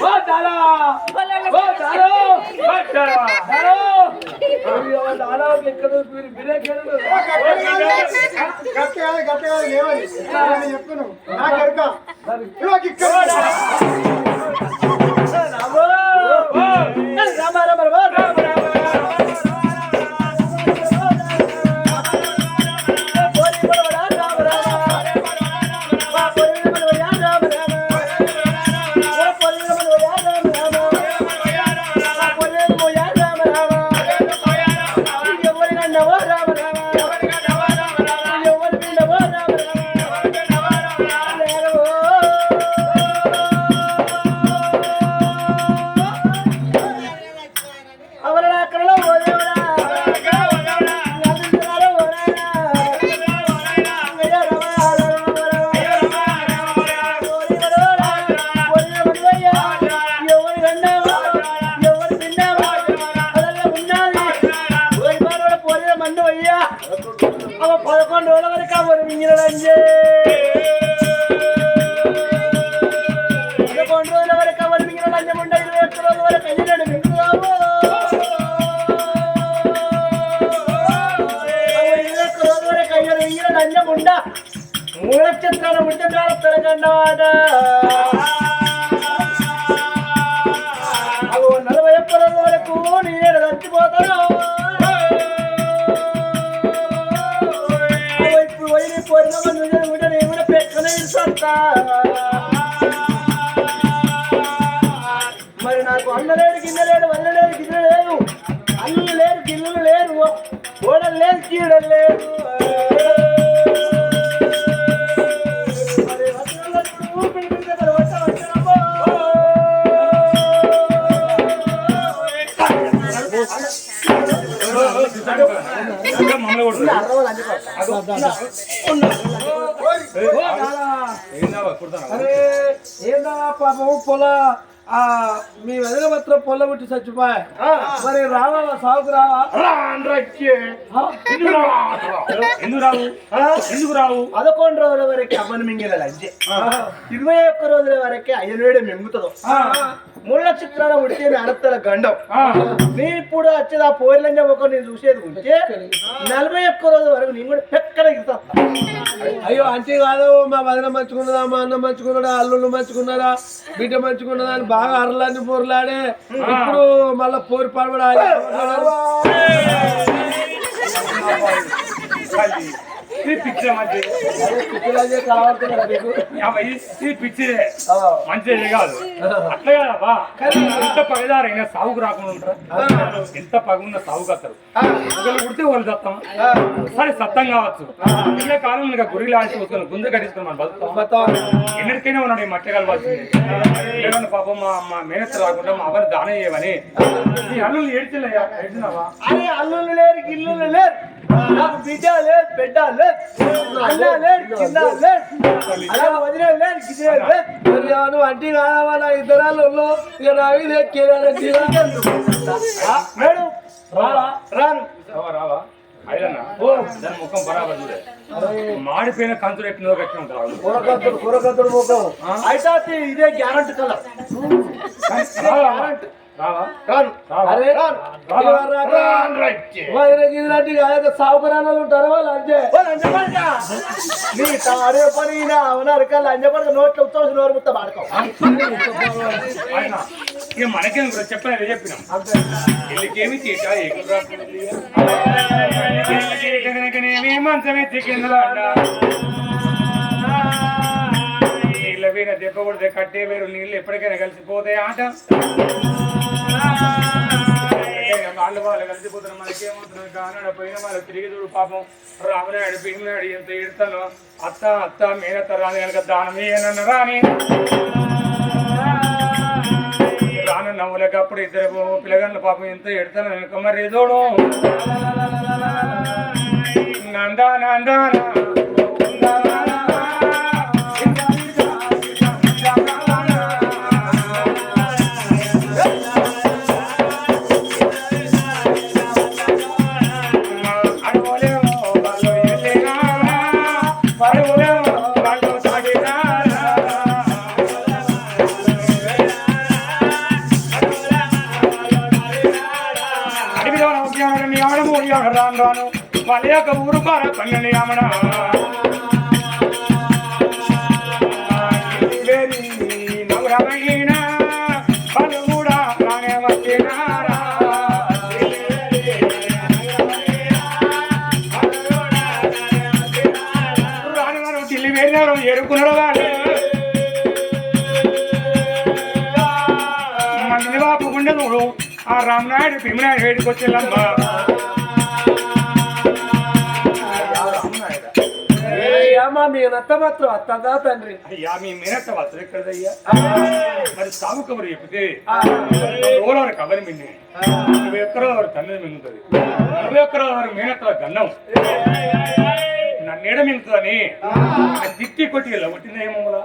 ఓ దాదా ఓ అయ్యో ఎక్కడ మీరు మీరే కేడు ఎరుక ఇవ్వకి ఇక్కడ మింగినడంజే పదకొండు రోజుల వరకు అవరు మింగినడంజం ఉండే ఇరవై ఒక్క రోజుల వరకు అయ్యినాడు మింగుదాము మూల చిత్రాల ముట్టకాల తెలంగాణ అవు మరి నాకు అన్న లేడు గిన్నె లేడు వల్ల లేడు గిన్నె లేదు అల్లు లేరు గిన్నెలు లేరు ఓడలు లేరు చీడలు లేరు మరి ఏందా పాపం పొలా మీ వదిన మాత్రం పొల్ల పుట్టి చచ్చిపోయా మరి రావా సాగుకు రావా? ఎందుకు రావు? ఎందుకు రావు? పదకొండు రోజుల వరకు అమ్మని మింగిన లంచే. ఇరవై ఒక్క రోజుల వరకే అయ్యనుడే మింగుతుందో. ముళ్ళ చిత్రాల ఉడితే అడతల గండం. నీ ఇప్పుడు వచ్చేది ఆ పోయిలంజ ఒక నేను చూసేది ఉంటే నలభై ఒక్క రోజు వరకు నేను కూడా ఇస్తా అయ్యో అంటే కాదు మా వదిన మంచుకున్నదా మా అన్న మంచుకున్నాడా అల్లుళ్ళు మంచుకున్నారా బిడ్డ మంచుకున్నదా అని బాగా అరలాన్ని పోరులాడే ఇప్పుడు మళ్ళా పోరు పడబడాలి ఈ పిచ్చి మంచి నీకు ఈ మంచిది కాదు. అట్లా కాదబ్బా ఎంత పగదారైనా సాగుకు రాకుండా ఉంటారు? ఎంత పగున్న సాగుకు వస్తారు? ఒకళ్ళు కుడితే వాళ్ళు సత్తం సరే సత్తం కావచ్చు. ఇదే కాలం ఇంకా గురి లాంటి చూసుకొని గుంజ కట్టించుకొని మనం బతుకుతాం ఎన్నటికైనా ఉన్నాడు ఈ మట్టి కలవాల్సింది ఏమన్నా పాపం మా మా మేనత్త రాకుండా మా అవరు దానం చేయమని. ఈ అల్లులు ఏడ్చిల్లయ్యా ఏడ్చినావా? అరే అల్లుళ్ళు లేరు గిల్లుళ్ళు లేరు. నాకు బిడ్డ లేదు బిడ్డ లేదు అన్న లేడు కింద లేదు అలా వదిలే లేదు గిదే లేదు. అంటే నా ఇద్దరాళ్ళు ఇక నా మీద ఎక్కేదానంటే మేడం రావా? రాను. రావా ముఖం బరాబర్ చూడే. మాడిపోయిన కంచులు ఎట్టినదో కట్టిన ఉంటారు ముఖం. అయితే ఇదే గ్యారంటీ కలర్. రావా సాగురానాలు ఉంటారు వాళ్ళు లంచపడక. నీ తాడే పని ఉన్నారు కదా లంచపడక నోట్లో నోరు ముత్త పాడుకో మనకేం చెప్పిన చెప్పినాం? వీళ్ళకేమి తీట మంచమే నీళ్ళ వీణ దెబ్బ కొడితే కట్టే వేరు నీళ్ళు ఎప్పటికైనా కలిసిపోతాయి ఆట. వాళ్ళు వాళ్ళు కలిసిపోతారు మనకేమవుతుంది కానాడ పోయిన వాళ్ళు తిరిగి చూడు పాపం. రామనాయుడు భీమనాయుడు ఎంత ఇడతాను అత్త అత్త మేనత్త రాని కనుక దానం ఏనన్న రాని రాను నవ్వులకి అప్పుడు ఇద్దరు పిల్లగాళ్ళు పాపం ఎంత ఎడతాను వెనుక మరి ఏదోడు నందా నందా. రాను రాను వాళ్ళ యొక్క ఊరు పార పన్నెండు యామన నవరమైన వాళ్ళు కూడా రానే వచ్చినారా? రాను రాను ఢిల్లీ వెళ్ళినారు ఎరుకున్నారు వాళ్ళు మందిని బాపు గుండె ఆ రామ్నాయుడు భీమనాయుడు వేడికి అమ్మా మీ నత్త మాత్రం అత్తదా తండ్రి? అయ్యా మీ మీనట్ట వస్త్రం ఎక్కడదయ్యా మరి సాగు కబురు చెప్తే ఓలవరి కబరి మిండి నువ్వు ఎక్కడో వారి తల్లిని మింగుతుంది నువ్వు ఎక్కడో వారి మీనట్ల గన్నం నన్నేడ మింగుతుందని తిట్టి కొట్టి ఇలా కొట్టింది ఏమోలా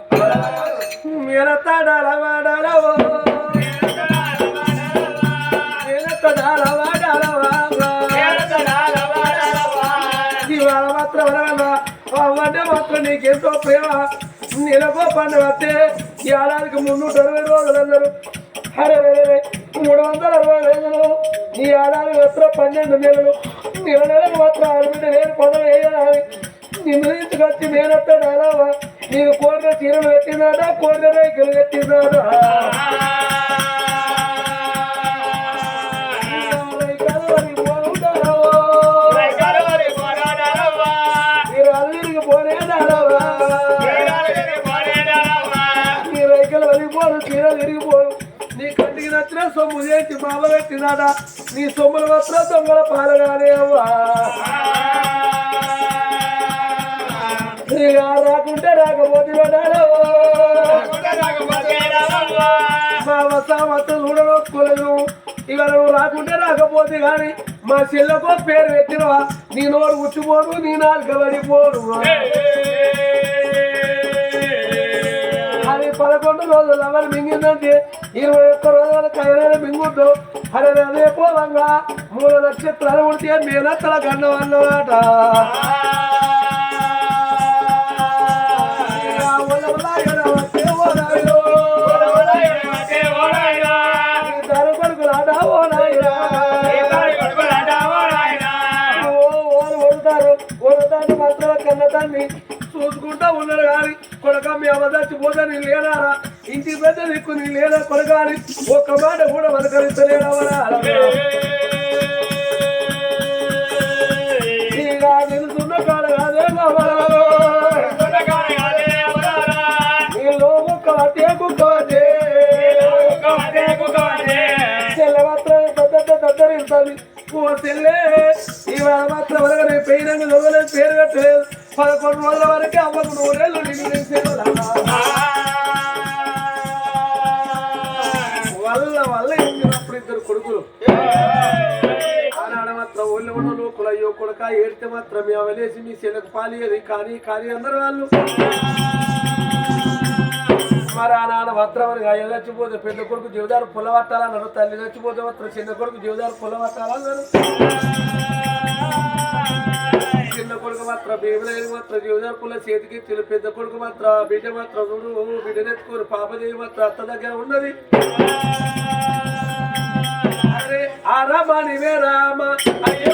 నెలకో పండుగ వస్తే ఏడాదికి మున్నూట అరవై రోజులు అన్నారు అరే మూడు వందల అరవై రోజులు. ఈ ఏడాది మాత్రం పన్నెండు నెలలు. నెల నెలకు మాత్రం అరవై వేలు పదవి వేయాలి. నిన్ను తీసుకొచ్చి నేనొస్తాడు అలావా నీకు కోరిన చీరలు పెట్టినాడా కోరిన రేకులు పెట్టినాడా నచ్చిన సొమ్ము చేసి మాల పెట్టినాడా? నీ సొమ్ముల మాత్రం దొంగల పాలగానే అవ్వా. రాకుంటే రాకపోతే వెళ్ళాడు మా వస్తామత్తు చూడనొప్పుకోలేదు ఇక నువ్వు రాకుంటే రాకపోతే కానీ మా చెల్లెకో పేరు పెట్టినవా? నీ నోరు ఉచ్చిపోను నీ నాలుక పడిపోను. అది పదకొండు రోజులు ఎవరు మింగిందంటే ఇరవై ఒక్క రోజుల కైనా మింగుద్దు హరే అదే పోలంగా మూడు నక్షత్రాలు ఉంటే మేనత్తల గండం అన్నమాట చూసుకుంటా ఉన్నారు కానీ కొడక మీ అవదాచి పోతే లేనారా? ఇంటి పెద్ద దిక్కు నీ లేదా కొరగాలి ఒక్క మాట కూడా వనకరించలేడవరా కాడ కాదే కావాలా నీలో ఒక్క అట్టే కుక్కోదే చెల్లె మాత్రం దద్దట ఇవాళ మాత్రం వరకు నేను పెయినంగా పేరు కట్టలేదు. పదకొండు రోజుల వరకు అమ్మకు నూరేళ్ళు నిన్ను కొడుక ఏడితే మాత్రం మీ అవలేసి మీ చెల్లెకు పాలియది కానీ కానీ అందరు వాళ్ళు. మరి ఆనాడు భద్రమని అయ్య చచ్చిపోతే పెద్ద కొడుకు జీవదారు పొల పట్టాలన్నారు తల్లి చచ్చిపోతే మాత్రం చిన్న కొడుకు జీవదారు పొలవట్టాలన్నారు చిన్న కొడుకు మాత్రం భీమరాయని మాత్రం. జీవదారు పొల చేతికి చిన్న పెద్ద కొడుకు మాత్రం బిడ్డ మాత్రం చూడు బిడ్డనెత్తుకోరు పాపదేవి మాత్రం అత్త దగ్గర ఉన్నది. అరే ఆ రామ నివే రామ. అయ్యో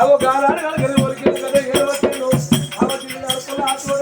అవో గాలి అడగలిగిన ఎవరికి కదా ఏడవట్లేదు అవతి నడుపుల ఆత్మ